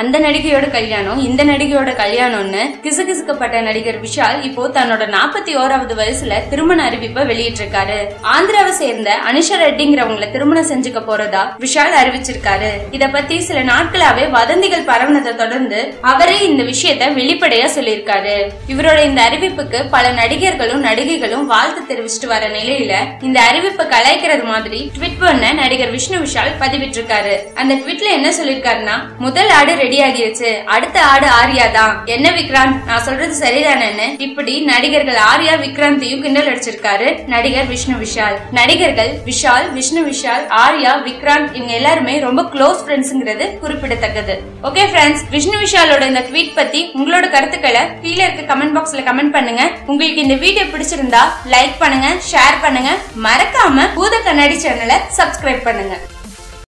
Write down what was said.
அந்த நடிகையோட கல்யாணம் இந்த நடிகையோட கல்யாணம்னு கிசுகிசுக்கப்பட்ட நடிகர் விஷால் இப்போ தன்னோட நாற்பத்தி ஓராவது வயசுல திருமண அறிவிப்பை வெளியிட்டிருக்காரு. ஆந்திராவை சேர்ந்த அனுஷா ரெட்டிங்கிறவங்கள திருமணம் செஞ்சுக்க போறதா விஷால் அறிவிச்சிருக்காரு. இத பத்தி சில நாட்களாவே வதந்திகள் பரவுனதை தொடர்ந்து அவரே இந்த விஷயத்த வெளிப்படையா சொல்லியிருக்காரு. இவரோட இந்த அறிவிப்புக்கு பல நடிகர்களும் நடிகைகளும் வாழ்த்து தெரிவிச்சிட்டு வர நிலையில இந்த அறிவிப்பை கலாய்க்கிறது மாதிரி ட்விட் பண்ண நடிகர் விஷ்ணு விஷால் பதிவிட்டிருக்காரு. அந்த ட்விட்ல என்ன சொல்லிருக்காருன்னா முதல் ஆடு ரெடி ஆகிருச்சு அடுத்த ஆடு ஆர்யா தான். என்ன விக்ராந்த்? நான் சொல்றது சரிதானேன்னு இப்படி நடிகர்கள் ஆர்யா விக்ராந்தையும் கிண்டல் அடிச்சிருக்காரு நடிகர் விஷ்ணு விஷால். நடிகர்கள் விஷால் விஷ்ணு விஷால் ஆர்யா விக்ராந்த் இவங்க எல்லாருமே ரொம்ப க்ளோஸ் ஃப்ரெண்ட்ஸ்ங்கிறது குறிப்பிடத்தக்கது. ஓகே ஃப்ரெண்ட்ஸ் விஷ்ணு விஷாலோட இந்த ட்வீட் பத்தி உங்களோட கருத்துக்களை கீழே இருக்க கமெண்ட் பாக்ஸ்ல கமெண்ட் பண்ணுங்க. உங்களுக்கு இந்த வீடியோ பிடிச்சிருந்தா லைக் பண்ணுங்க ஷேர் பண்ணுங்க. மறக்காம பூத கண்ணாடி சேனலை சப்ஸ்கிரைப் பண்ணுங்க.